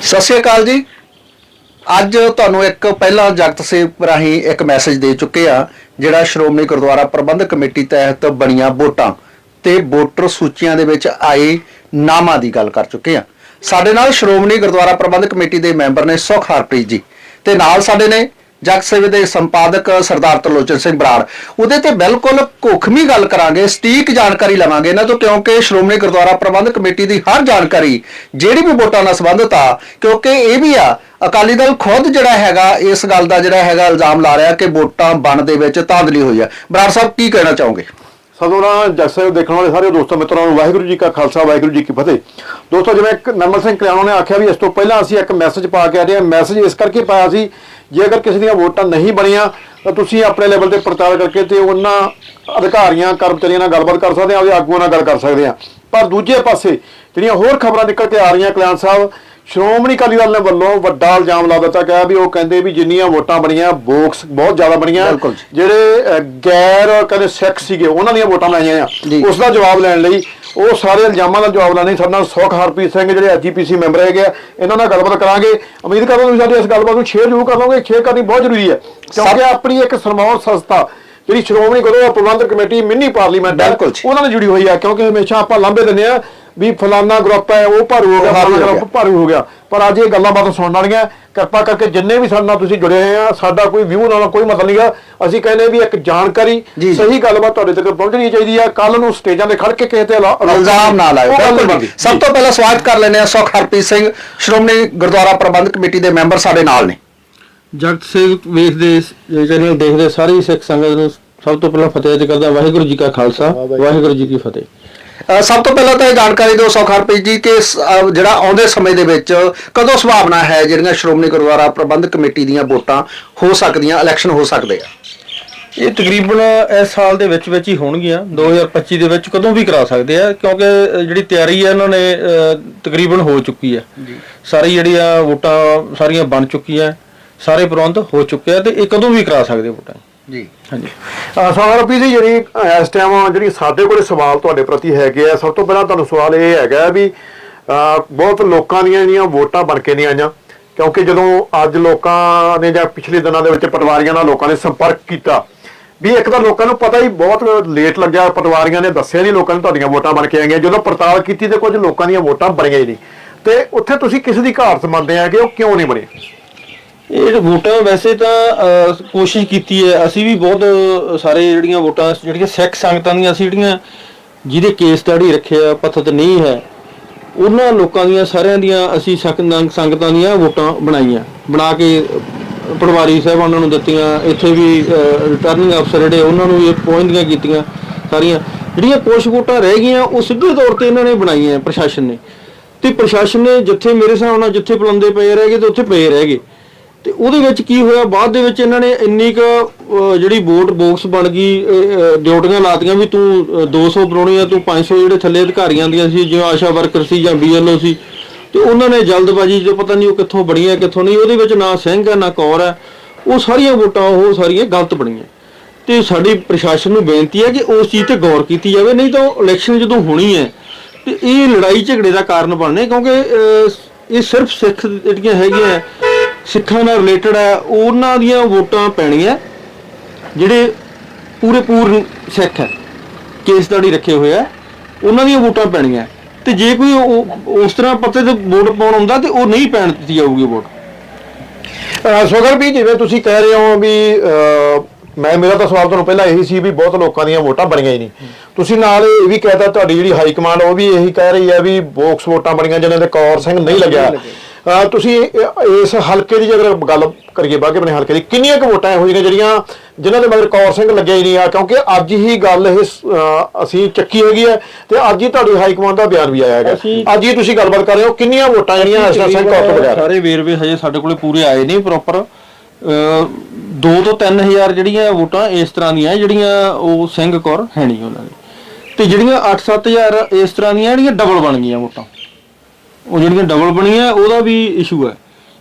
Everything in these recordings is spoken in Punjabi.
ਸਤਿ ਸ਼੍ਰੀ ਅਕਾਲ ਜੀ। ਅੱਜ ਤੁਹਾਨੂੰ ਇੱਕ ਪਹਿਲਾਂ ਜਗਤ ਸੇਵ ਰਾਹੀਂ ਇੱਕ ਮੈਸੇਜ ਦੇ ਚੁੱਕੇ ਆ ਜਿਹੜਾ ਸ਼੍ਰੋਮਣੀ ਗੁਰਦੁਆਰਾ ਪ੍ਰਬੰਧਕ ਕਮੇਟੀ ਤਹਿਤ ਬਣੀਆਂ ਵੋਟਾਂ ਤੇ ਵੋਟਰ ਸੂਚੀਆਂ ਦੇ ਵਿੱਚ ਆਏ ਨਾਮਾਂ ਦੀ ਗੱਲ ਕਰ ਚੁੱਕੇ ਆ ਸਾਡੇ ਨਾਲ ਸ਼੍ਰੋਮਣੀ ਗੁਰਦੁਆਰਾ ਪ੍ਰਬੰਧਕ ਕਮੇਟੀ ਦੇ ਮੈਂਬਰ ਨੇ ਸੁਖ ਹਰਪ੍ਰੀਤ ਜੀ ਤੇ ਨਾਲ ਸਾਡੇ ਨੇ ਜਗ ਸੇਵੇ ਦੇ ਸੰਪਾਦਕ ਸਰਦਾਰ ਤਰਲੋਚਨ ਸਿੰਘ ਬਰਾੜ। ਉਹਦੇ ਤੇ ਬਿਲਕੁਲ ਕੋਖਮੀ ਗੱਲ ਕਰਾਂਗੇ, ਸਟੀਕ ਜਾਣਕਾਰੀ ਲਵਾਂਗੇ ਇਹਨਾਂ ਤੋਂ, ਕਿਉਂਕਿ ਸ਼੍ਰੋਮਣੀ ਗੁਰਦੁਆਰਾ ਪ੍ਰਬੰਧਕ ਕਮੇਟੀ ਦੀ ਹਰ ਜਾਣਕਾਰੀ, ਜਿਹੜੀ ਵੀ ਵੋਟਾਂ ਨਾਲ ਸੰਬੰਧਿਤ ਆ, ਕਿਉਂਕਿ ਇਹ ਵੀ ਆ, ਅਕਾਲੀ ਦਲ ਖੁਦ ਜਿਹੜਾ ਹੈਗਾ, ਇਸ ਗੱਲ ਦਾ ਜਿਹੜਾ ਹੈਗਾ ਇਲਜ਼ਾਮ ਲਾ ਰਿਹਾ ਕਿ ਵੋਟਾਂ ਬਣ ਦੇ ਵਿੱਚ ਧਾਂਦਲੀ ਹੋਈ ਆ। ਬਰਾੜ ਸਾਹਿਬ, ਕੀ ਕਹਿਣਾ ਚਾਹੋਗੇ? ਸਦੋਨਾ ਜੱਸੇ ਦੇਖਣ ਵਾਲੇ ਸਾਰੇ ਦੋਸਤੋ ਮਿੱਤਰਾਂ ਨੂੰ ਵਾਹਿਗੁਰੂ ਜੀ ਕਾ ਖਾਲਸਾ, ਵਾਹਿਗੁਰੂ ਜੀ ਕੀ ਫਤਿਹ। ਦੋਸਤੋ ਜਿਵੇਂ ਇੱਕ ਨਰਮਲ ਸਿੰਘ ਕਲਿਆਣੋਂ ਨੇ ਆਖਿਆ ਵੀ ਇਸ ਤੋਂ ਪਹਿਲਾਂ ਅਸੀਂ ਇੱਕ ਮੈਸੇਜ ਪਾ ਕੇ ਆਏ ਹਾਂ। ਮੈਸੇਜ ਇਸ ਕਰਕੇ ਪਾਇਆ ਸੀ ਜੇ ਅਗਰ ਕਿਸੇ ਦੀਆਂ ਵੋਟਾਂ ਨਹੀਂ ਬਣੀਆਂ, ਤਾਂ ਤੁਸੀਂ ਆਪਣੇ ਲੈਵਲ ਤੇ ਪ੍ਰਚਾਰ ਕਰਕੇ ਤੇ ਉਹਨਾਂ ਅਧਿਕਾਰੀਆਂ, ਕਰਮਚਾਰੀਆਂ ਨਾਲ ਗੱਲਬਾਤ ਕਰ ਸਕਦੇ ਆ ਉਹਦੇ ਆਗੂਆਂ ਨਾਲ ਗੱਲ ਕਰ ਸਕਦੇ ਆ ਪਰ ਦੂਜੇ ਪਾਸੇ ਜਿਹੜੀਆਂ ਹੋਰ ਖਬਰਾਂ ਨਿਕਲ ਕੇ ਆ ਰਹੀਆਂ ਕਲਿਆਣ ਸਾਹਿਬ ਸ਼੍ਰੋਮਣੀ ਅਕਾਲੀ ਦਲ ਨੇ ਵੱਲੋਂ ਵੱਡਾ ਇਲਜ਼ਾਮ ਲਾ ਦਿੱਤਾ ਗਿਆ ਵੀ ਉਹ ਕਹਿੰਦੇ ਵੀ ਜਿੰਨੀਆਂ ਵੋਟਾਂ ਬਣੀਆਂ ਬੋਕਸ ਬਹੁਤ ਜ਼ਿਆਦਾ ਬਣੀਆਂ। ਜਿਹੜੇ ਗੈਰ ਕਹਿੰਦੇ ਸਿੱਖ ਸੀਗੇ ਉਹਨਾਂ ਦੀਆਂ ਵੋਟਾਂ ਲਾਈਆਂ। ਆ। ਉਸ ਦਾ ਜਵਾਬ ਲੈਣ ਲਈ ਉਹ ਸਾਰੇ ਇਲਜ਼ਾਮਾਂ ਦਾ ਜਵਾਬ ਲੈਣ। ਲਈ ਸਾਡੇ ਨਾਲ ਸੁਖ ਹਰਪ੍ਰੀਤ ਸਿੰਘ ਜਿਹੜੇ ਐਜੀਪੀਸੀ ਮੈਂਬਰ ਹੈਗੇ ਆ ਇਹਨਾਂ ਨਾਲ ਗੱਲਬਾਤ ਕਰਾਂਗੇ। ਉਮੀਦ ਕਰਦਾ ਤੁਸੀਂ ਸਾਡੀ ਇਸ ਗੱਲਬਾਤ ਨੂੰ ਸ਼ੇਅਰ ਜ਼ਰੂਰ ਕਰ ਲਓਗੇ ਸ਼ੇਅਰ ਕਰਨੀ ਬਹੁਤ ਜ਼ਰੂਰੀ ਹੈ। ਕਿਉਂਕਿ ਆਪਣੀ ਇੱਕ ਸਰਮਾਉ ਸੰਸਥਾ ਜਿਹੜੀ Shiromani Gurdwara Prabandhak committee mini parliament ਹੈ ਬਿਲਕੁਲ ਜੀ। ਉਹਨਾਂ ਨਾਲ ਜੁੜੀ ਹੋਈ ਹੈ ਕਿਉਂਕਿ ਹਮੇਸ਼ਾ ਆਪਾਂ ਲਾਂਭੇ ਦਿੰਦੇ ਆ ਵੀ ਫਲਾਨਾ ਗਰੁੱਪ ਹੈ ਉਹ ਭਾਰੂ ਹੋ ਗਿਆ ਹੋ ਫਲਾਨਾ ਗਿਆ। ਗਰੁੱਪ ਭਾਰੂ ਹੋ ਗਿਆ ਪਰ ਅੱਜ ਇਹ ਗੱਲਾਂ ਬਾਤਾਂ ਸੁਣਨ ਵਾਲੀਆਂ ਕਿਰਪਾ ਕਰਕੇ ਜਿੰਨੇ ਵੀ ਸਾਡੇ ਨਾਲ ਤੁਸੀਂ ਜੁੜੇ ਹੋਏ ਆ ਸਾਡਾ ਕੋਈ ਵਿਊ ਨਾਲ ਕੋਈ ਮਤਲਬ ਨਹੀਂਗਾ ਅਸੀਂ ਕਹਿੰਦੇ ਵੀ ਇੱਕ ਜਾਣਕਾਰੀ ਜੀ, ਜੀ। ਸਹੀ ਗੱਲਬਾਤ ਤੁਹਾਡੇ ਤੱਕ ਪਹੁੰਚਣੀ ਚਾਹੀਦੀ ਹੈ ਕੱਲ ਨੂੰ ਸਟੇਜਾਂ ਤੇ ਖੜ ਕੇ ਕਿਸੇ ਤੇ ਇਲਾ- ਇਲਜ਼ਾਮ ਨਾ ਲਾਇਓ ਉਹ ਗੱਲ ਬਿਲਕੁਲ ਨਹੀਂ ਜੀ। ਬਣਦੀ। ਸਭ ਤੋਂ ਪਹਿਲਾਂ ਸਵਾਗਤ ਕਰ ਲੈਂਦੇ ਆ ਸੁਖ ਹਰਪ੍ਰੀਤ ਸਿੰਘ ਸ਼੍ਰੋਮਣੀ ਗੁਰਦੁਆਰਾ ਪ੍ਰਬੰਧਕ ਕਮੇਟੀ ਦੇ ਮੈਂਬਰ ਸਾਡੇ ਨਾਲ ਨੇ ਜਗਤ ਸੇਵ ਵੇਖਦੇ ਚੈਨਲ ਦੇਖਦੇ ਸਾਰੀ ਸਿੱਖ ਸੰਗਤ ਨੂੰ ਸਭ ਤੋਂ ਪਹਿਲਾਂ ਫਤਿਹ ਕਰਦਾ ਵਾਹਿਗੁਰੂ ਜੀ ਕਾ ਖਾਲਸਾ ਵਾਹਿਗੁਰੂ ਜੀ ਕੀ ਫਤਿਹ। ਸਭ ਤੋਂ ਪਹਿਲਾਂ ਤਾਂ ਇਹ ਜਾਣਕਾਰੀ ਦਿਓ ਸੁਖ ਹਰਪ੍ਰੀਤ ਜੀ ਕਿ ਜਿਹੜਾ ਆਉਂਦੇ ਸਮੇਂ ਦੇ ਵਿੱਚ ਕਦੋਂ ਸੰਭਾਵਨਾ ਹੈ ਜਿਹੜੀਆਂ ਸ਼੍ਰੋਮਣੀ ਗੁਰਦੁਆਰਾ ਪ੍ਰਬੰਧਕ ਕਮੇਟੀ ਦੀਆਂ ਵੋਟਾਂ ਹੋ ਸਕਦੀਆਂ ਇਲੈਕਸ਼ਨ ਹੋ ਸਕਦੇ ਆ? ਇਹ ਤਕਰੀਬਨ ਇਸ ਸਾਲ ਦੇ ਵਿੱਚ ਵਿੱਚ ਹੀ ਹੋਣਗੀਆਂ 2025 ਦੇ ਵਿੱਚ ਕਦੋਂ ਵੀ ਕਰਾ ਸਕਦੇ ਆ ਕਿਉਂਕਿ ਜਿਹੜੀ ਤਿਆਰੀ ਹੈ ਇਹਨਾਂ ਨੇ ਤਕਰੀਬਨ ਹੋ ਚੁੱਕੀ ਹੈ। ਸਾਰੀ ਜਿਹੜੀਆਂ ਵੋਟਾਂ ਸਾਰੀਆਂ ਬਣ ਚੁੱਕੀਆਂ। ਸਾਰੇ ਪ੍ਰਬੰਧ ਹੋ ਚੁੱਕੇ ਆ ਤੇ ਇਹ ਕਦੋਂ ਵੀ ਕਰਾ ਸਕਦੇ ਵੋਟਾਂ ਜੀ। ਹਾਂਜੀ। ਸਵਾਰਪੀ ਜੀ ਜਿਹੜੀ ਇਸ ਟਾਈਮ ਜਿਹੜੀ ਸਾਡੇ ਕੋਲੇ ਸਵਾਲ ਤੁਹਾਡੇ ਪ੍ਰਤੀ ਹੈਗੇ ਆ ਸਭ ਤੋਂ ਪਹਿਲਾਂ ਤੁਹਾਨੂੰ ਸਵਾਲ ਇਹ ਹੈਗਾ ਵੀ ਬਹੁਤ ਲੋਕਾਂ ਦੀਆਂ ਜਿਹੜੀਆਂ ਵੋਟਾਂ ਬਣ ਕੇ ਨਹੀਂ ਆਈਆਂ ਕਿਉਂਕਿ ਜਦੋਂ ਅੱਜ ਲੋਕਾਂ ਨੇ ਜਾਂ ਪਿਛਲੇ ਦਿਨਾਂ ਦੇ ਵਿੱਚ ਪਟਵਾਰੀਆਂ ਨਾਲ ਲੋਕਾਂ ਨੇ ਸੰਪਰਕ ਕੀਤਾ ਵੀ ਇੱਕ ਤਾਂ ਲੋਕਾਂ ਨੂੰ ਪਤਾ ਹੀ ਬਹੁਤ ਲੇਟ ਲੱਗਿਆ ਪਟਵਾਰੀਆਂ ਨੇ ਦੱਸਿਆ ਨਹੀਂ ਲੋਕਾਂ ਨੂੰ ਤੁਹਾਡੀਆਂ ਵੋਟਾਂ ਬਣ ਕੇ ਆਈਆਂ ਜਦੋਂ ਪੜਤਾਲ ਕੀਤੀ ਤੇ ਕੁਝ ਲੋਕਾਂ ਦੀਆਂ ਵੋਟਾਂ ਬਣੀਆਂ ਹੀ ਨਹੀਂ। ਤੇ ਉੱਥੇ ਤੁਸੀਂ ਕਿਸੇ ਦੀ ਘਾਟ ਮੰਨਦੇ ਆ ਕਿ ਉਹ ਕਿਉਂ ਨਹੀਂ ਬਣੀ? ਇਹ ਜਿਹੜੇ ਵੋਟਾਂ ਵੈਸੇ ਤਾਂ ਅਹ, ਕੋਸ਼ਿਸ਼ ਕੀਤੀ ਹੈ। ਅਸੀਂ ਵੀ ਬਹੁਤ ਸਾਰੇ ਜਿਹੜੀਆਂ ਵੋਟਾਂ ਜਿਹੜੀਆਂ ਸਿੱਖ ਸੰਗਤਾਂ ਦੀਆਂ ਅਸੀਂ ਜਿਹੜੀਆਂ ਜਿਹਦੇ ਕੇਸ ਸਟੱਡੀ ਰੱਖਿਆ ਪੱਥਤ ਨਹੀਂ ਹੈ ਉਹਨਾਂ ਲੋਕਾਂ ਦੀਆਂ ਸਾਰਿਆਂ ਦੀਆਂ ਅਸੀਂ ਸੰਗਤਾਂ ਸੰਗਤਾਂ ਦੀਆਂ ਵੋਟਾਂ ਬਣਾਈਆਂ। ਬਣਾ ਕੇ ਅਹ, ਪਟਵਾਰੀ ਸਾਹਿਬਾਨਾਂ ਨੂੰ ਦਿੱਤੀਆਂ ਇੱਥੇ ਵੀ ਰਿਟਰਨਿੰਗ ਅਫਸਰ ਜਿਹੜੇ ਉਹਨਾਂ ਨੂੰ ਵੀ ਪਹੁੰਚਦੀਆਂ ਕੀਤੀਆਂ ਸਾਰੀਆਂ। ਜਿਹੜੀਆਂ ਕੁਝ ਵੋਟਾਂ ਰਹਿ ਗਈਆਂ ਉਹ ਸਿੱਧੇ ਤੌਰ ਤੇ ਇਹਨਾਂ ਨੇ ਬਣਾਈਆਂ ਪ੍ਰਸ਼ਾਸਨ ਨੇ। ਤੇ ਪ੍ਰਸ਼ਾਸਨ ਨੇ ਜਿੱਥੇ ਮੇਰੇ ਹਿਸਾਬ ਨਾਲ ਜਿੱਥੇ ਪਲੰਦੇ ਪਏ ਰਹਿ ਗਏ ਤੇ ਉੱਥੇ ਪਏ ਰਹਿ ਗਏ। ਤੇ ਉਹਦੇ ਵਿੱਚ ਕੀ ਹੋਇਆ? ਬਾਅਦ ਦੇ ਵਿੱਚ ਇਹਨਾਂ ਨੇ ਇੰਨੀ ਕੁ ਜਿਹੜੀ ਵੋਟ ਬਾਕਸ ਬਣ ਗਈ ਡਿਊਟੀਆਂ ਲਾਤੀਆਂ ਵੀ ਤੂੰ ਅਹ, 200 ਬਣਾਉਣੀ ਆ ਤੂੰ 500 ਜਿਹੜੇ ਥੱਲੇ ਅਧਿਕਾਰੀਆਂ ਦੀਆਂ ਸੀ ਜਿਵੇਂ ਆਸ਼ਾ ਵਰਕਰ ਸੀ ਜਾਂ ਬੀਐਲਓ ਸੀ ਤੇ ਉਹਨਾਂ ਨੇ ਜਲਦਬਾਜ਼ੀ ਜੋ ਪਤਾ ਨਹੀਂ ਉਹ ਕਿੱਥੋਂ ਬਣੀਆਂ ਕਿੱਥੋਂ ਨਹੀਂ ਉਹਦੇ ਵਿੱਚ ਨਾ ਸਿੰਘ ਹੈ ਨਾ ਕੌਰ ਹੈ ਉਹ ਸਾਰੀਆਂ ਵੋਟਾਂ ਉਹ ਸਾਰੀਆਂ ਗਲਤ ਬਣੀਆਂ। ਤੇ ਸਾਡੀ ਪ੍ਰਸ਼ਾਸਨ ਨੂੰ ਬੇਨਤੀ ਹੈ ਕਿ ਉਸ ਚੀਜ਼ ਤੇ ਗੌਰ ਕੀਤੀ ਜਾਵੇ ਨਹੀਂ ਤਾਂ ਇਲੈਕਸ਼ਨ ਜਦੋਂ ਹੋਣੀ ਹੈ ਤੇ ਇਹ ਲੜਾਈ ਝਗੜੇ ਦਾ ਕਾਰਨ ਬਣਨੇ ਕਿਉਂਕਿ ਇਹ ਸਿਰਫ ਸਿੱਖ ਜਿਹੜੀਆਂ ਹੈਗੀਆਂ ਸਿੱਖਾਂ ਨਾਲ ਰਿਲੇਟਡ ਹੈ, ਉਹਨਾਂ ਦੀਆਂ ਵੋਟਾਂ ਪੈਣੀਆਂ, ਜਿਹੜੇ ਪੂਰੇ ਪੂਰਨ ਸਿੱਖ ਹੈ ਕੇਸ ਸਟੱਡੀ ਰੱਖੇ ਹੋਏ ਆ ਉਹਨਾਂ ਦੀਆਂ ਵੋਟਾਂ ਪੈਣੀਆਂ। ਤੇ ਜੇ ਕੋਈ ਉਸ ਤਰ੍ਹਾਂ ਪੱਤੇ ਤੇ ਵੋਟ ਪਾਉਣ ਆਉਂਦਾ ਤੇ ਉਹ ਨਹੀਂ ਪੈਣ ਦਿੱਤੀ ਜਾਊਗੀ ਵੋਟ। ਸੋਗਰ ਵੀ ਜਿਵੇਂ ਤੁਸੀਂ ਕਹਿ ਰਹੇ ਹੋ ਵੀ ਮੈਂ, ਮੇਰਾ ਤਾਂ ਸਵਾਲ ਤੁਹਾਨੂੰ ਪਹਿਲਾਂ ਇਹੀ ਸੀ ਵੀ ਬਹੁਤ ਲੋਕਾਂ ਦੀਆਂ ਵੋਟਾਂ ਬਣੀਆਂ ਹੀ ਨਹੀਂ। ਤੁਸੀਂ ਨਾਲ ਇਹ ਵੀ ਕਹਿਤਾ ਤੁਹਾਡੀ ਜਿਹੜੀ ਹਾਈ ਕਮਾਂਡ, ਉਹ ਵੀ ਇਹੀ ਕਹਿ ਰਹੀ ਹੈ ਵੀ ਬੋਕਸ ਵੋਟਾਂ ਬਣੀਆਂ, ਜਿਹਨਾਂ ਦੇ ਕੌਰ ਸਿੰਘ ਨਹੀਂ ਲੱਗਿਆ। ਤੁਸੀਂ ਇਸ ਹਲਕੇ ਦੀ ਜੇਕਰ ਗੱਲ ਕਰੀਏ ਬਾਗੇ ਬਣੇ ਹਲਕੇ ਦੀ ਕਿੰਨੀਆਂ ਕੁ ਵੋਟਾਂ ਇਹੋ ਜਿਹੀਆਂ ਜਿਹੜੀਆਂ ਜਿਨ੍ਹਾਂ ਦੇ ਮਗਰ ਕੌਰ ਸਿੰਘ ਲੱਗਿਆ ਹੀ ਨਹੀਂ ਆ? ਕਿਉਂਕਿ ਅੱਜ ਹੀ ਗੱਲ ਇਹ ਅਸੀਂ ਚੱਕੀ ਹੈਗੀ ਹੈ ਤੇ ਅੱਜ ਹੀ ਤੁਹਾਡੀ ਹਾਈ ਕਮਾਂਡ ਦਾ ਬਿਆਨ ਵੀ ਆਇਆ ਹੈਗਾ। ਅੱਜ ਹੀ ਤੁਸੀਂ ਗੱਲਬਾਤ ਕਰ ਰਹੇ ਹੋ ਕਿੰਨੀਆਂ ਵੋਟਾਂ ਜਿਹੜੀਆਂ ਇਸ ਸਿੰਘ ਕੌਰ ਤੋਂ ਬਗੈਰ? ਸਾਰੇ ਵੇਰਵੇ ਹਜੇ ਸਾਡੇ ਕੋਲੇ ਪੂਰੇ ਆਏ ਨਹੀਂ ਪ੍ਰੋਪਰ 2 ਤੋਂ 3000 ਜਿਹੜੀਆਂ ਵੋਟਾਂ ਇਸ ਤਰ੍ਹਾਂ ਦੀਆਂ ਜਿਹੜੀਆਂ ਉਹ ਸਿੰਘ ਕੌਰ ਹੈ ਨਹੀਂ ਉਹਨਾਂ ਦੀ। ਤੇ ਜਿਹੜੀਆਂ 8-7000 ਇਸ ਤਰ੍ਹਾਂ ਦੀਆਂ ਜਿਹੜੀਆਂ ਡਬਲ ਬਣ ਗਈਆਂ ਵੋਟਾਂ। ਉਹ ਜਿਹੜੀਆਂ ਡਬਲ ਬਣੀਆਂ ਉਹਦਾ ਵੀ ਇਸ਼ੂ ਹੈ।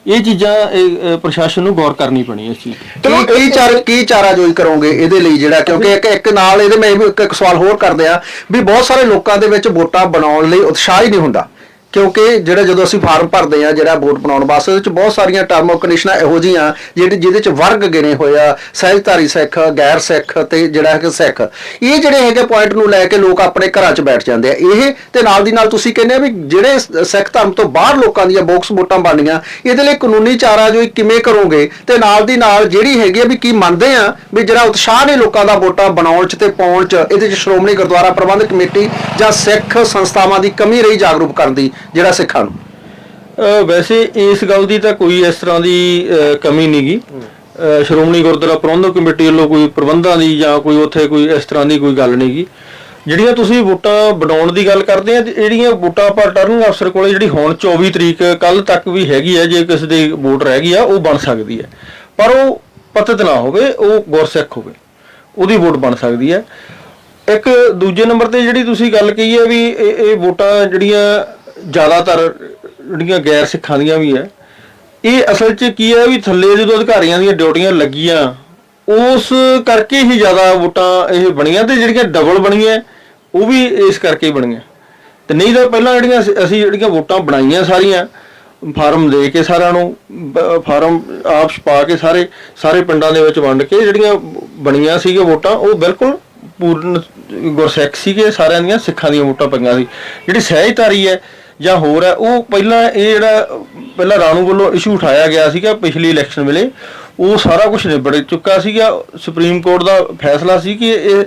ਇਹ ਚੀਜ਼ਾਂ ਇਹ, ਪ੍ਰਸ਼ਾਸਨ ਨੂੰ ਗੌਰ ਕਰਨੀ ਪੈਣੀ ਇਸ ਚੀਜ਼ ਤੇ ਕੀ ਕੀ ਚਾਰ ਕੀ ਚਾਰਾ ਜੋਈ ਕਰੋਗੇ ਇਹਦੇ ਲਈ ਜਿਹੜਾ? ਕਿਉਂਕਿ ਇੱਕ ਇੱਕ ਨਾਲ ਇਹਦੇ ਮੈਂ ਇਹ ਵੀ ਇੱਕ ਇੱਕ ਸਵਾਲ ਹੋਰ ਕਰਦੇ ਆ ਵੀ ਬਹੁਤ ਸਾਰੇ ਲੋਕਾਂ ਦੇ ਵਿੱਚ ਵੋਟਾਂ ਬਣਾਉਣ ਲਈ ਉਤਸ਼ਾਹ ਹੀ ਨਹੀਂ ਹੁੰਦਾ। ਕਿਉਂਕਿ ਜਿਹੜਾ ਜਦੋਂ ਅਸੀਂ ਫਾਰਮ ਭਰਦੇ ਆ ਜਿਹੜਾ ਵੋਟ ਬਣਾਉਣ ਵਾਸਤੇ, ਉਹਦੇ ਵਿੱਚ ਬਹੁਤ ਸਾਰੀਆਂ ਟਰਮ ਕੰਡੀਸ਼ਨਾਂ ਇਹੋ ਜਿਹੀਆਂ, ਜਿਹੜੇ, ਜਿਹਦੇ ਚ ਵਰਗ ਗਿਣੇ ਹੋਏ ਆ, ਸਹਿਜਧਾਰੀ ਸਿੱਖ, ਗੈਰ ਸਿੱਖ ਤੇ ਜਿਹੜਾ ਹੈ ਕਿ ਸਿੱਖ। ਇਹ ਜਿਹੜੇ ਹੈਗੇ ਪੁਆਇੰਟ ਨੂੰ ਲੈ ਕੇ ਲੋਕ ਆਪਣੇ ਘਰਾਂ 'ਚ ਬੈਠ ਜਾਂਦੇ ਆ। ਇਹ ਤੇ ਨਾਲ ਦੀ ਨਾਲ ਤੁਸੀਂ ਕਹਿੰਦੇ ਆ ਵੀ ਜਿਹੜੇ ਸਿੱਖ ਧਰਮ ਤੋਂ ਬਾਹਰ ਲੋਕਾਂ ਦੀਆਂ ਬੋਕਸ ਵੋਟਾਂ ਬਣਨੀਆਂ ਇਹਦੇ ਲਈ ਕਾਨੂੰਨੀ ਚਾਰਾ ਜੋ ਕਿਵੇਂ ਕਰੋਗੇ ਤੇ ਨਾਲ ਦੀ ਨਾਲ ਜਿਹੜੀ ਹੈਗੀ ਆ ਵੀ ਕੀ ਮੰਨਦੇ ਆ ਵੀ ਜਿਹੜਾ ਉਤਸ਼ਾਹ ਨੇ ਲੋਕਾਂ ਦਾ ਵੋਟਾਂ ਬਣਾਉਣ 'ਚ ਤੇ ਪਾਉਣ 'ਚ, ਇਹਦੇ 'ਚ ਸ਼੍ਰੋਮਣੀ ਗੁਰਦੁਆਰਾ ਪ੍ਰਬੰਧਕ ਕਮੇਟੀ ਜਾਂ ਸਿੱਖ ਸੰਸਥਾਵਾਂ ਦੀ ਕਮੀ ਰਹੀ ਜਾਗਰੂਕ ਕਰਨ ਦੀ। ਜਿਹੜਾ ਸਿੱਖਾਂ ਨੂੰ? ਵੈਸੇ ਇਸ ਗੱਲ ਦੀ ਤਾਂ ਕੋਈ ਇਸ ਤਰ੍ਹਾਂ ਦੀ ਕਮੀ ਨਹੀਂਗੀ ਸ਼੍ਰੋਮਣੀ ਗੁਰਦੁਆਰਾ ਪ੍ਰਬੰਧਕ ਕਮੇਟੀ ਵੱਲੋਂ ਕੋਈ ਪ੍ਰਬੰਧਾਂ ਦੀ ਜਾਂ ਕੋਈ ਉੱਥੇ ਕੋਈ ਇਸ ਤਰ੍ਹਾਂ ਦੀ ਕੋਈ ਗੱਲ ਨਹੀਂਗੀ ਜਿਹੜੀਆਂ ਤੁਸੀਂ ਵੋਟਾਂ ਬਣਾਉਣ ਦੀ ਗੱਲ ਕਰਦੇ ਆ ਜਿਹੜੀਆਂ ਵੋਟਾਂ ਆਪਾਂ ਰਿਟਰਨਿੰਗ ਅਫਸਰ ਕੋਲੇ ਜਿਹੜੀ ਹੁਣ 24 ਤਰੀਕ ਕੱਲ ਤੱਕ ਵੀ ਹੈਗੀ ਹੈ ਜੇ ਕਿਸੇ ਦੀ ਵੋਟ ਰਹਿ ਗਈ ਆ ਉਹ ਬਣ ਸਕਦੀ ਹੈ ਪਰ ਉਹ ਪਤਿਤ ਨਾ ਹੋਵੇ ਉਹ ਗੁਰਸਿੱਖ ਹੋਵੇ ਉਹਦੀ ਵੋਟ ਬਣ ਸਕਦੀ ਹੈ ਇੱਕ ਦੂਜੇ ਨੰਬਰ ਤੇ ਜਿਹੜੀ ਤੁਸੀਂ ਗੱਲ ਕਹੀ ਹੈ ਵੀ ਇਹ ਇਹ ਵੋਟਾਂ ਜਿਹੜੀਆਂ ਜ਼ਿਆਦਾਤਰ ਜਿਹੜੀਆਂ ਗੈਰ ਸਿੱਖਾਂ ਦੀਆਂ ਵੀ ਹੈ, ਇਹ ਅਸਲ 'ਚ ਕੀ ਹੈ ਵੀ ਥੱਲੇ ਜਦੋਂ ਅਧਿਕਾਰੀਆਂ ਦੀਆਂ ਡਿਊਟੀਆਂ ਲੱਗੀਆਂ, ਉਸ ਕਰਕੇ ਹੀ ਜ਼ਿਆਦਾ ਵੋਟਾਂ ਇਹ ਬਣੀਆਂ ਤੇ ਜਿਹੜੀਆਂ ਡਬਲ ਬਣੀਆਂ, ਉਹ ਵੀ ਇਸ ਕਰਕੇ ਬਣੀਆਂ। ਤੇ ਨਹੀਂ ਤਾਂ ਪਹਿਲਾਂ ਜਿਹੜੀਆਂ ਅਸੀਂ- ਜਿਹੜੀਆਂ ਵੋਟਾਂ ਬਣਾਈਆਂ ਸਾਰੀਆਂ, ਫਾਰਮ ਦੇ ਕੇ ਸਾਰਿਆਂ ਨੂੰ ਫਾਰਮ ਆਪ ਛਪਾ ਕੇ ਸਾਰੇ ਸਾਰੇ ਪਿੰਡਾਂ ਦੇ ਵਿੱਚ ਵੰਡ ਕੇ ਜਿਹੜੀਆਂ ਬਣੀਆਂ ਸੀਗੀਆਂ ਵੋਟਾਂ, ਉਹ ਬਿਲਕੁਲ ਪੂਰਨ ਗੁਰਸਿੱਖ ਸੀਗੇ, ਸਾਰਿਆਂ ਦੀਆਂ ਸਿੱਖਾਂ ਦੀਆਂ ਵੋਟਾਂ ਪਈਆਂ ਸੀ। ਜਿਹੜੀ ਸਹਿਜਧਾਰੀ ਹੈ ਜਾਂ ਹੋਰ ਹੈ ਉਹ ਪਹਿਲਾਂ ਇਹ ਜਿਹੜਾ ਪਹਿਲਾਂ ਰਾਣੂ ਵੱਲੋਂ ਇਸ਼ੂ ਉਠਾਇਆ ਗਿਆ ਸੀਗਾ ਪਿਛਲੀ ਇਲੈਕਸ਼ਨ ਵੇਲੇ ਉਹ ਸਾਰਾ ਕੁਝ ਨਿਬੜ ਚੁੱਕਾ ਸੀਗਾ। ਸੁਪਰੀਮ ਕੋਰਟ ਦਾ ਫੈਸਲਾ ਸੀ ਕਿ ਇਹ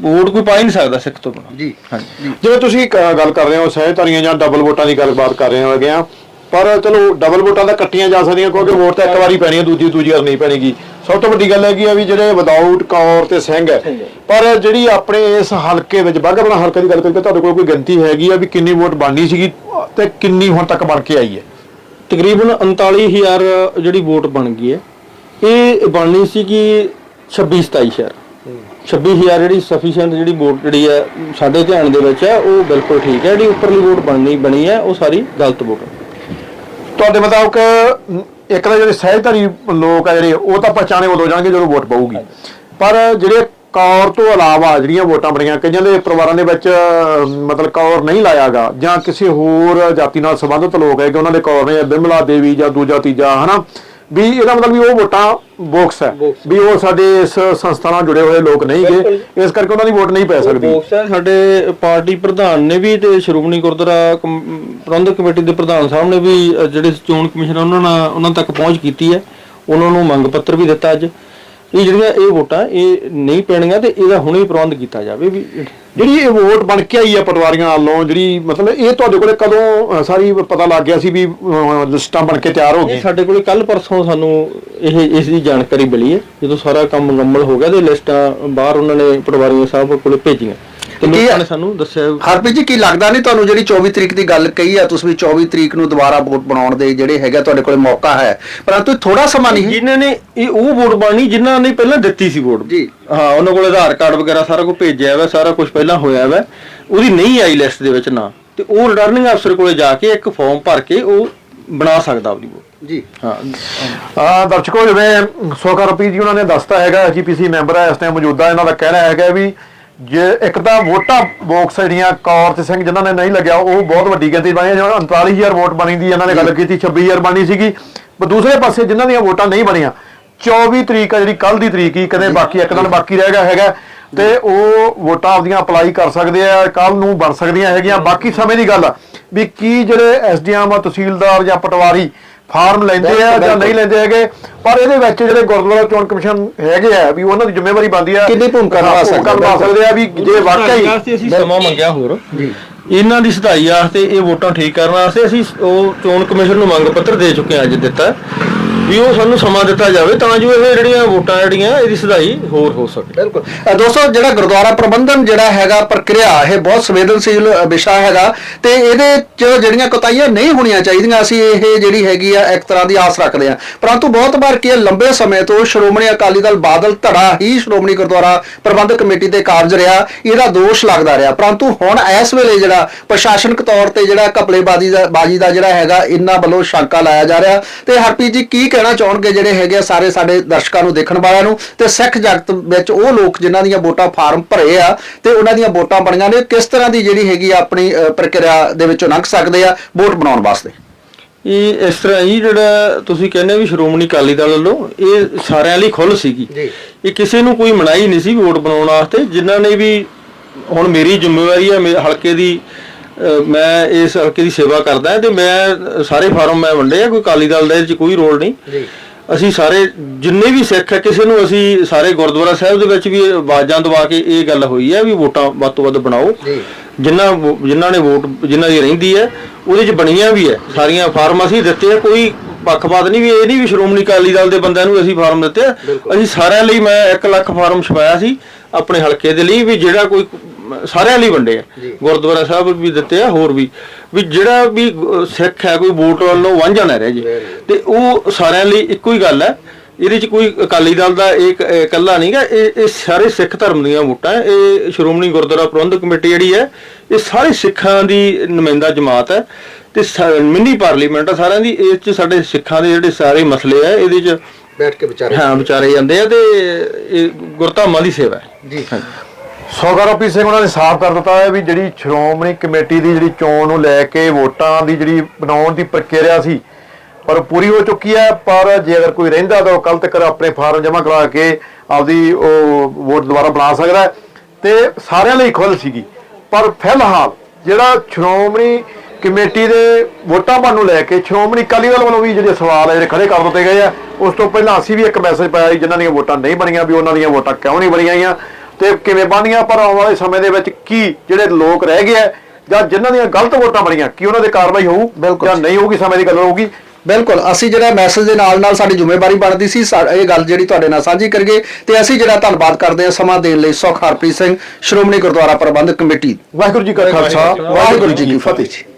ਵੋਟ ਕੋਈ ਪਾ ਹੀ ਨਹੀਂ ਸਕਦਾ ਸਿੱਖ ਤੋਂ ਬਿਨਾਂ। ਜੀ ਹਾਂਜੀ। ਜਿਵੇਂ ਤੁਸੀਂ ਗੱਲ ਕਰ ਰਹੇ ਹੋ ਸਹਿਜਧਾਰੀਆਂ ਜਾਂ ਡਬਲ ਵੋਟਾਂ ਦੀ ਗੱਲਬਾਤ ਕਰ ਰਹੇ ਹੋਗੇ ਆ ਪਰ ਚਲੋ ਡਬਲ ਵੋਟਾਂ ਤਾਂ ਕੱਟੀਆਂ ਜਾ ਸਕਦੀਆਂ ਕਿਉਂਕਿ ਵੋਟ ਤਾਂ ਇੱਕ ਵਾਰੀ ਪੈਣੀ ਹੈ ਦੂਜੀ ਦੂਜੀ ਵਾਰ ਨਹੀਂ ਪੈਣੀਗੀ। ਸਭ ਤੋਂ ਵੱਡੀ ਗੱਲ ਹੈਗੀ ਆ ਵੀ ਜਿਹੜੇ ਵਿਦਆਊਟ ਕੌਰ ਤੇ ਸਿੰਘ ਹੈ ਪਰ ਜਿਹੜੀ ਆਪਣੇ ਇਸ ਹਲਕੇ ਵਿੱਚ ਬਾਘਾਪੁਰਾ ਹਲਕੇ ਦੀ ਗੱਲ ਕਰੀਏ ਤੁਹਾਡੇ ਕੋਲ ਕੋਈ ਗਿਣਤੀ ਹੈਗੀ ਆ ਵੀ ਕਿੰਨੀ ਵੋਟ ਬਣਨੀ ਸੀਗੀ ਤੇ ਕਿੰਨੀ ਹੁਣ ਤੱਕ ਬਣ ਕੇ ਆਈ ਹੈ? ਤਕਰੀਬਨ 39000 ਜਿਹੜੀ ਵੋਟ ਬਣ ਗਈ ਹੈ। ਇਹ ਬਣਨੀ ਸੀ ਕਿ 26 27 ਸ਼ਹਿਰ 26000 ਜਿਹੜੀ ਸਫੀਸ਼ੀਐਂਟ ਜਿਹੜੀ ਵੋਟ ਜਿਹੜੀ ਹੈ ਸਾਡੇ ਧਿਆਨ ਦੇ ਵਿੱਚ ਹੈ ਉਹ ਬਿਲਕੁਲ ਠੀਕ ਹੈ। ਜਿਹੜੀ ਉੱਪਰਲੀ ਵੋਟ ਬਣਨੀ ਬਣੀ ਹੈ ਉਹ ਸਾਰੀ ਗਲਤ ਵੋਟ ਤੁਹਾਡੇ ਮੁਤਾਬਕ ਇੱਕ ਤਾਂ ਜਿਹੜੇ ਸਹਿਜਧਾਰੀ ਲੋਕ ਆ ਜਿਹੜੇ, ਉਹ ਤਾਂ ਪਛਾਣੇ ਉਦੋਂ ਜਾਣਗੇ ਜਦੋਂ ਵੋਟ ਪਊਗੀ। ਪਰ ਜਿਹੜੇ ਕੌਰ ਤੋਂ ਇਲਾਵਾ ਜਿਹੜੀਆਂ ਵੋਟਾਂ ਬਣੀਆਂ, ਕਈਆਂ ਦੇ ਪਰਿਵਾਰਾਂ ਦੇ ਵਿੱਚ ਮਤਲਬ ਕੌਰ ਨਹੀਂ ਲਾਇਆਗਾ ਜਾਂ ਕਿਸੇ ਹੋਰ ਜਾਤੀ ਨਾਲ ਸੰਬੰਧਿਤ ਲੋਕ ਹੈਗੇ, ਉਹਨਾਂ ਦੇ ਕੌਰ ਨੇ ਬਿਮਲਾ ਦੇਵੀ ਜਾਂ ਦੂਜਾ ਤੀਜਾ, ਹਨਾ? ਵੀ ਇਹਦਾ ਮਤਲਬ ਵੀ ਉਹ ਵੋਟਾਂ ਬੋਕਸ ਹੈ ਵੀ ਉਹ ਸਾਡੇ ਇਸ ਸੰਸਥਾ ਨਾਲ ਜੁੜੇ ਹੋਏ ਲੋਕ ਨਹੀਂ ਗੇ। ਇਸ ਕਰਕੇ ਉਹਨਾਂ ਦੀ ਵੋਟ ਨਹੀਂ ਪੈ ਸਕਦੀ। ਬੋਕਸ ਹੈ। ਸਾਡੇ ਪਾਰਟੀ ਪ੍ਰਧਾਨ ਨੇ ਵੀ ਤੇ ਸ਼੍ਰੋਮਣੀ ਗੁਰਦੁਆਰਾ ਕਮ- ਪ੍ਰਬੰਧਕ ਕਮੇਟੀ ਦੇ ਪ੍ਰਧਾਨ ਸਾਹਿਬ ਨੇ ਵੀ ਅ, ਜਿਹੜੇ ਚੋਣ ਕਮਿਸ਼ਨ ਉਹਨਾਂ ਨਾਲ ਉਹਨਾਂ ਤੱਕ ਪਹੁੰਚ ਕੀਤੀ ਹੈ। ਉਹਨਾਂ ਨੂੰ ਮੰਗ ਪੱਤਰ ਵੀ ਦਿੱਤਾ ਅੱਜ। ਇਹ ਜਿਹੜੀਆਂ ਇਹ ਵੋਟਾਂ ਇਹ ਨਹੀਂ ਪੈਣੀਆਂ ਤੇ ਇਹਦਾ ਹੁਣੇ ਹੀ ਪ੍ਰਬੰਧ ਕੀਤਾ ਜਾਵੇ ਵੀ ਜਿਹੜੀ ਇਹ ਵੋਟ ਬਣ ਕੇ ਆਈ ਹੈ ਪਟਵਾਰੀਆਂ ਵੱਲੋਂ ਜਿਹੜੀ ਮਤਲਬ ਇਹ ਤੁਹਾਡੇ ਕੋਲੇ ਕਦੋਂ ਅ, ਸਾਰੀ ਪਤਾ ਲੱਗ ਗਿਆ ਸੀ ਵੀ ਅ, ਲਿਸਟਾਂ ਬਣ ਕੇ ਤਿਆਰ ਹੋ ਇਹ ਗਈਆਂ ਸਾਡੇ ਕੋਲੇ ਕੱਲ ਪਰਸੋਂ ਸਾਨੂੰ ਇਹ ਇਸ ਦੀ ਜਾਣਕਾਰੀ ਮਿਲੀ ਹੈ। ਜਦੋਂ ਸਾਰਾ ਕੰਮ ਮੁਕੰਮਲ ਹੋ ਗਿਆ ਤੇ ਲਿਸਟਾਂ ਬਾਹਰ ਉਹਨਾਂ ਨੇ ਪਟਵਾਰੀਆਂ ਸਾਹਿਬ ਕੋਲੇ ਭੇਜੀਆਂ। ਤੇ ਕੀ ਲੋਕਾਂ ਨੇ ਸਾਨੂੰ ਦੱਸਿਆ ਹਰਪ੍ਰੀਤ ਜੀ ਕੀ ਲੱਗਦਾ ਨਹੀਂ ਤੁਹਾਨੂੰ ਜਿਹੜੀ 24 ਤਰੀਕ ਦੀ ਗੱਲ ਕਹੀ ਆ? ਤੁਸੀਂ ਵੀ 24 ਤਰੀਕ ਨੂੰ ਦੁਬਾਰਾ ਵੋਟ ਬਣਾਉਣ ਦੇ ਜਿਹੜੇ ਹੈਗਾ ਤੁਹਾਡੇ ਕੋਲ ਮੌਕਾ ਹੈ। ਪਰੰਤੂ ਥੋੜਾ ਸਮਾਂ ਨਹੀਂ। ਹੈ ਜਿਨ੍ਹਾਂ ਨੇ ਇਹ ਉਹ ਵੋਟ ਪਾਣੀ ਜਿਨ੍ਹਾਂ ਨੇ ਪਹਿਲਾਂ ਦਿੱਤੀ ਸੀ ਵੋਟ। ਜੀ। ਹਾਂ ਉਹਨਾਂ ਕੋਲ ਆਧਾਰ ਕਾਰਡ ਵਗੈਰਾ ਸਾਰਾ ਕੁਝ ਭੇਜਿਆ ਹੋਇਆ ਸਾਰਾ ਕੁਝ ਪਹਿਲਾਂ ਹੋਇਆ ਹੋਇਆ ਉਹਦੀ ਨਹੀਂ ਆਈ ਲਿਸਟ ਦੇ ਵਿੱਚ ਨਾ। ਤੇ ਉਹ ਰਿਟਰਨਿੰਗ ਅਫਸਰ ਕੋਲੇ ਜਾ ਕੇ ਇੱਕ ਫਾਰਮ ਭਰ ਕੇ ਉਹ ਬਣਾ ਸਕਦਾ ਆਪਣੀ ਵੋਟ। ਜੀ। ਹਾਂ। ਆ ਦਰਸ਼ਕੋ ਜਿਵੇਂ ਸੋਕਾ ਰਪੀ ਜੀ ਉਹਨਾਂ ਨੇ ਦੱਸਤਾ ਹੈਗਾ ਜੀਪੀਸੀ ਮੈਂਬਰ ਹੈ ਇਸ ਟਾਈਮ ਮੌਜੂਦਾ ਇਹਨਾਂ ਦਾ ਕਹਿਣਾ ਹੈਗਾ ਵੀ ਜੇ ਇੱਕ ਤਾਂ ਵੋਟਾਂ ਬਾਕਸ ਜਿਹੜੀਆਂ ਕੌਰ ਤੇ ਸਿੰਘ ਜਿਨ੍ਹਾਂ ਨੇ ਨਹੀਂ ਲੱਗਿਆ ਉਹ ਬਹੁਤ ਵੱਡੀ ਗਿਣਤੀ ਬਣੀ ਜਿਵੇਂ 39000 ਵੋਟ ਬਣੀ ਦੀ ਇਹਨਾਂ ਨੇ ਗੱਲ ਕੀਤੀ 26000 ਬਣੀ ਸੀਗੀ। ਪਰ ਦੂਸਰੇ ਪਾਸੇ ਜਿਨ੍ਹਾਂ ਦੀਆਂ ਵੋਟਾਂ ਨਹੀਂ ਬਣੀਆਂ 24 ਤਰੀਕ ਆ ਜਿਹੜੀ ਕੱਲ ਦੀ ਤਰੀਕ ਹੀ ਕਦੇ ਬਾਕੀ ਇੱਕ ਦਿਨ ਬਾਕੀ ਰਹਿ ਗਿਆ ਹੈਗਾ। ਤੇ ਉਹ ਵੋਟਾਂ ਆਪਦੀਆਂ ਅਪਲਾਈ ਕਰ ਸਕਦੇ ਆ ਕੱਲ ਨੂੰ ਬਣ ਸਕਦੀਆਂ ਹੈਗੀਆਂ। ਬਾਕੀ ਸਮੇਂ ਦੀ ਗੱਲ ਆ ਵੀ ਕੀ ਜਿਹੜੇ ਐਸਡੀਐਮ ਤਹਿਸੀਲਦਾਰ ਜਾਂ ਪਟਵਾਰੀ ਫਾਰਮ ਲੈਂਦੇ ਆ ਜਾਂ ਨਹੀਂ ਲੈਂਦੇ ਹੈਗੇ ਪਰ ਇਹਦੇ ਵਿੱਚ ਜਿਹੜੇ ਗੁਰਦੁਆਰਾ ਚੋਣ ਕਮਿਸ਼ਨ ਹੈਗੇ ਆ ਵੀ ਉਹਨਾਂ ਦੀ ਜ਼ਿੰਮੇਵਾਰੀ ਬਣਦੀ ਆ ਕਿੰਨੀ ਭੂਮਿਕਾ ਨਿਭਾ ਹਾਂ, ਭੂਮਿਕਾ ਸਕਦੇ ਆ? ਆ ਵੀ ਜੇ ਵਾਕਈ ਵਾਸਤੇ ਅਸੀਂ ਸਮਾਂ ਮੰਗਿਆ ਹੋਰ। ਜੀ। ਇਹਨਾਂ ਦੀ ਸਧਾਈ ਵਾਸਤੇ ਇਹ ਵੋਟਾਂ ਠੀਕ ਕਰਨ ਵਾਸਤੇ ਅਸੀਂ ਉਹ ਚੋਣ ਕਮਿਸ਼ਨ ਨੂੰ ਮੰਗ ਪੱਤਰ ਦੇ ਚੁੱਕੇ ਹਾਂ ਅੱਜ ਦਿੱਤਾ। ਵੀ ਉਹ ਸਾਨੂੰ ਸਮਾਂ ਦਿੱਤਾ ਜਾਵੇ ਤਾਂ ਜੋ ਇਹ ਜਿਹੜੀਆਂ ਵੋਟਾਂ ਜਿਹੜੀਆਂ ਇਹਦੀ ਸਧਾਈ ਹੋਰ ਹੋ ਸਕੇ। ਬਿਲਕੁਲ। ਅ, ਦੋਸਤੋ ਜਿਹੜਾ ਗੁਰਦੁਆਰਾ ਪ੍ਰਬੰਧਨ ਜਿਹੜਾ ਹੈਗਾ ਪ੍ਰਕਿਰਿਆ ਇਹ ਬਹੁਤ ਸੰਵੇਦਨਸ਼ੀਲ ਅ, ਵਿਸ਼ਾ ਹੈਗਾ ਤੇ ਇਹਦੇ ਚ ਜਿਹੜੀਆਂ ਕੋਤਾਹੀਆਂ ਨਹੀਂ ਹੋਣੀਆਂ ਚਾਹੀਦੀਆਂ ਅਸੀਂ ਇਹ ਜਿਹੜੀ ਹੈਗੀ ਆ ਇੱਕ ਤਰ੍ਹਾਂ ਦੀ ਆਸ ਰੱਖਦੇ ਆ ਪਰੰਤੂ ਬਹੁਤ ਵਾਰ ਕੀ ਹੈ ਲੰਬੇ ਸਮੇਂ ਤੋਂ ਸ਼੍ਰੋਮਣੀ ਅਕਾਲੀ ਦਲ ਬਾਦਲ ਧੜਾ ਹੀ ਸ਼੍ਰੋਮਣੀ ਗੁਰਦੁਆਰਾ ਪ੍ਰਬੰਧਕ ਕਮੇਟੀ ਤੇ ਕਾਬਜ ਰਿਹਾ ਇਹਦਾ ਦੋਸ਼ ਲੱਗਦਾ ਰਿਹਾ। ਪਰੰਤੂ ਹੁਣ ਇਸ ਵੇਲੇ ਜਿਹੜਾ ਪ੍ਰਸ਼ਾਸਨਿਕ ਤੌਰ ਤੇ ਜਿਹੜਾ ਘਪਲੇਬਾਜ਼ੀ ਦਾ ਬਾਜੀ ਦਾ ਜਿਹੜਾ ਹੈਗਾ ਇਹਨਾਂ ਵੱਲੋਂ ਸ਼ੰਕਾ ਲਾਇਆ ਜਾ ਰਿਹਾ ਤੇ ਹਰਪ੍ਰੀਤ ਜੀ ਕੀ ਕਹਿਣਾ ਚਾਹਣਗੇ ਜਿਹੜੇ ਹੈਗੇ ਆ ਸਾਰੇ ਸਾਡੇ ਦਰਸ਼ਕਾਂ ਨੂੰ ਦੇਖਣ ਵਾਲਿਆਂ ਨੂੰ ਤੇ ਸਿੱਖ ਜਗਤ ਵਿੱਚ ਉਹ ਲੋਕ ਜਿਨ੍ਹਾਂ ਦੀਆਂ ਵੋਟਾਂ ਫਾਰਮ ਭਰੇ ਆ ਤੇ ਉਹਨਾਂ ਦੀਆਂ ਵੋਟਾਂ ਬਣੀਆਂ ਨੇ ਕਿਸ ਤਰ੍ਹਾਂ ਦੀ ਜਿਹੜੀ ਹੈਗੀ ਆਪਣੀ ਪ੍ਰਕਿਰਿਆ ਦੇ ਵਿੱਚੋਂ ਲੰਘ ਸਕਦੇ ਆ ਵੋਟ ਬਣਾਉਣ ਵਾਸਤੇ ਇਹ ਇਸ ਤਰ੍ਹਾਂ ਹੀ ਜਿਹੜਾ ਤੁਸੀਂ ਕਹਿੰਦੇ ਵੀ ਸ਼੍ਰੋਮਣੀ ਅਕਾਲੀ ਦਲ ਵੱਲੋਂ ਇਹ ਸਾਰਿਆਂ ਲਈ ਖੁੱਲ੍ਹ ਸੀਗੀ ਜੀ। ਇਹ ਕਿਸੇ ਨੂੰ ਕੋਈ ਮਨਾਹੀ ਨਹੀਂ ਸੀ ਵੋਟ ਬਣਾਉਣ ਵਾਸਤੇ ਜਿਨ੍ਹਾਂ ਨੇ ਵੀ ਹੁਣ ਮੇਰੀ ਜ਼ਿੰਮੇਵਾਰੀ ਹੈ ਹਲਕੇ ਦੀ ਮੈਂ ਇਸ ਹਲਕੇ ਦੀ ਸੇਵਾ ਕਰਦਾ ਤੇ ਮੈਂ ਸਾਰੇ ਫਾਰਮ ਮੈਂ ਵੰਡੇ ਆ ਕੋਈ ਅਕਾਲੀ ਦਲ ਦਾ ਇਹ 'ਚ ਕੋਈ ਰੋਲ ਨਹੀਂ। ਜੀ। ਅਸੀਂ ਸਾਰੇ ਜਿੰਨੇ ਵੀ ਸਿੱਖ ਹੈ ਕਿਸੇ ਨੂੰ ਅਸੀਂ ਸਾਰੇ ਗੁਰਦੁਆਰਾ ਸਾਹਿਬ ਦੇ ਵਿੱਚ ਵੀ ਆਵਾਜ਼ਾਂ ਦਵਾ ਕੇ ਇਹ ਗੱਲ ਹੋਈ ਹੈ ਵੀ ਵੋਟਾਂ ਵੱਧ ਤੋਂ ਵੱਧ ਬਣਾਓ। ਜੀ। ਜਿਨ੍ਹਾਂ ਨੇ ਵੋਟ ਜਿਨ੍ਹਾਂ ਦੀ ਰਹਿੰਦੀ ਹੈ ਉਹਦੇ 'ਚ ਬਣੀਆਂ ਵੀ ਹੈ ਸਾਰੀਆਂ ਫਾਰਮ ਅਸੀਂ ਦਿੱਤੇ ਆ ਕੋਈ ਪੱਖਪਾਤ ਨਹੀਂ ਵੀ ਇਹ ਨਹੀਂ ਵੀ ਸ਼੍ਰੋਮਣੀ ਅਕਾਲੀ ਦਲ ਦੇ ਬੰਦਿਆਂ ਨੂੰ ਅਸੀਂ ਫਾਰਮ ਦਿੱਤੇ ਆ। ਅਸੀਂ ਸਾਰਿਆਂ ਲਈ ਮੈਂ 1 ਲੱਖ ਫਾਰਮ ਛਪਾਇਆ ਸੀ ਆਪਣੇ ਹਲਕੇ ਦੇ ਲਈ ਵੀ ਜਿਹੜਾ ਕੋਈ ਸਾਰਿਆਂ ਲਈ ਵੰਡੇ ਆ। ਗੁਰਦੁਆਰਾ ਸਾਹਿਬ ਵੀ ਦਿੱਤੇ ਆ ਹੋਰ ਵੀ। ਵੀ ਜਿਹੜਾ ਵੀ ਸਿੱਖ ਹੈ ਕੋਈ ਵੋਟ ਵੱਲੋਂ ਵਾਂਝਾ ਨਾ ਰਹਿ ਜੇ। ਤੇ ਉਹ ਸਾਰਿਆਂ ਲਈ ਇੱਕੋ ਹੀ ਗੱਲ ਹੈ। ਇਹਦੇ ਚ ਕੋਈ ਅਕਾਲੀ ਦਲ ਦਾ ਇੱਕ ਇਕੱਲਾ ਨਹੀਂਗਾ ਇਹ ਇਹ ਸਾਰੇ ਸਿੱਖ ਧਰਮ ਦੀਆਂ ਵੋਟਾਂ। ਇਹ ਸ਼੍ਰੋਮਣੀ ਗੁਰਦੁਆਰਾ ਪ੍ਰਬੰਧਕ ਕਮੇਟੀ ਜਿਹੜੀ ਹੈ ਇਹ ਸਾਰੇ ਸਿੱਖਾਂ ਦੀ ਨੁਮਾਇੰਦਾ ਜਮਾਤ ਹੈ ਤੇ ਮਿੰਨੀ ਪਾਰਲੀਮੈਂਟ ਆ ਸਾਰਿਆਂ ਦੀ ਇਸ ਚ ਸਾਡੇ ਸਿੱਖਾਂ ਦੇ ਜਿਹੜੇ ਸਾਰੇ ਮਸਲੇ ਆ ਇਹਦੇ ਚ ਬੈਠ ਕੇ ਵਿਚਾਰੇ ਹਾਂ ਵਿਚਾਰੇ ਜਾਂਦੇ ਆ ਤੇ ਇਹ ਗੁਰਧਾਮਾਂ ਦੀ ਸੇਵਾ ਹੈ ਜੀ। ਸੌਗਰਪੀ ਸਿੰਘ ਉਹਨਾਂ ਨੇ ਸਾਫ਼ ਕਰ ਦਿੱਤਾ ਹੈ ਵੀ ਜਿਹੜੀ ਸ਼੍ਰੋਮਣੀ ਕਮੇਟੀ ਦੀ ਜਿਹੜੀ ਚੋਣ ਨੂੰ ਲੈ ਕੇ ਵੋਟਾਂ ਦੀ ਜਿਹੜੀ ਬਣਾਉਣ ਦੀ ਪ੍ਰਕਿਰਿਆ ਸੀ, ਪਰ ਪੂਰੀ ਹੋ ਚੁੱਕੀ ਹੈ, ਪਰ ਜੇ ਅਗਰ ਕੋਈ ਰਹਿੰਦਾ ਤਾਂ ਉਹ ਕੱਲ ਤੱਕ ਆਪਣੇ ਫਾਰਮ ਜਮ੍ਹਾਂ ਕਰਾ ਕੇ ਆਪਦੀ ਉਹ ਵੋਟ ਦੁਬਾਰਾ ਬਣਾ ਸਕਦਾ ਹੈ। ਤੇ ਸਾਰਿਆਂ ਲਈ ਖੁੱਲ੍ਹ ਸੀਗੀ। ਪਰ ਫਿਲਹਾਲ ਜਿਹੜਾ ਸ਼੍ਰੋਮਣੀ ਕਮੇਟੀ ਦੇ ਵੋਟਾਂ ਬਣ ਨੂੰ ਲੈ ਕੇ ਸ਼੍ਰੋਮਣੀ ਅਕਾਲੀ ਦਲ ਵੱਲੋਂ ਵੀ ਜਿਹੜੇ ਸਵਾਲ ਹੈ ਜਿਹੜੇ ਖੜੇ ਕਰ ਦਿੱਤੇ ਗਏ ਆ, ਉਸ ਤੋਂ ਪਹਿਲਾਂ ਅਸੀਂ ਵੀ ਇੱਕ ਮੈਸੇਜ ਪਾਇਆ ਸੀ, ਜਿਨ੍ਹਾਂ ਦੀਆਂ ਵੋਟਾਂ ਨਹੀਂ ਬਣੀਆਂ, ਵੀ ਉਹਨਾਂ ਦੀਆਂ ਵੋਟਾਂ ਕਿਉਂ ਨਹੀਂ ਬਣੀਆਂ ਗਈਆਂ ਤੇ ਕਿਵੇਂ ਬਣੀਆਂ ਪਰ ਆਉਣ ਵਾਲੇ ਸਮੇਂ ਦੇ ਵਿੱਚ ਕੀ ਜਿਹੜੇ ਲੋਕ ਰਹਿ ਗਏ ਆ ਜਾਂ ਜਿਨ੍ਹਾਂ ਦੀਆਂ ਗਲਤ ਵੋਟਾਂ ਬਣੀਆਂ ਕੀ ਉਹਨਾਂ ਦੇ ਕਾਰਵਾਈ ਹੋਊ। ਜਾਂ ਨਹੀਂ ਹੋਊਗੀ ਸਮੇਂ ਦੀ ਗੱਲ ਹੋਊਗੀ? ਬਿਲਕੁਲ ਅਸੀਂ ਜਿਹੜਾ ਮੈਸੇਜ ਦੇ ਨਾਲ ਨਾਲ ਸਾਡੀ ਜ਼ਿੰਮੇਵਾਰੀ ਬਣਦੀ ਸੀ ਇਹ ਗੱਲ ਜਿਹੜੀ ਤੁਹਾਡੇ ਨਾਲ ਸਾਂਝੀ ਕਰੀਏ ਤੇ ਅਸੀਂ ਜਿਹੜਾ ਧੰਨਵਾਦ ਕਰਦੇ ਹਾਂ ਸਮਾਂ ਦੇਣ ਲਈ ਸੁਖ ਹਰਪ੍ਰੀਤ ਸਿੰਘ ਸ਼੍ਰੋਮਣੀ ਗੁਰਦੁਆਰਾ ਪ੍ਰਬੰਧਕ ਕਮੇਟੀ। ਵਾਹਿਗੁਰੂ ਜੀ ਕਾ ਖਾਲਸਾ। ਵਾਹਿਗੁਰੂ ਜੀ ਕੀ ਫਤਿਹ।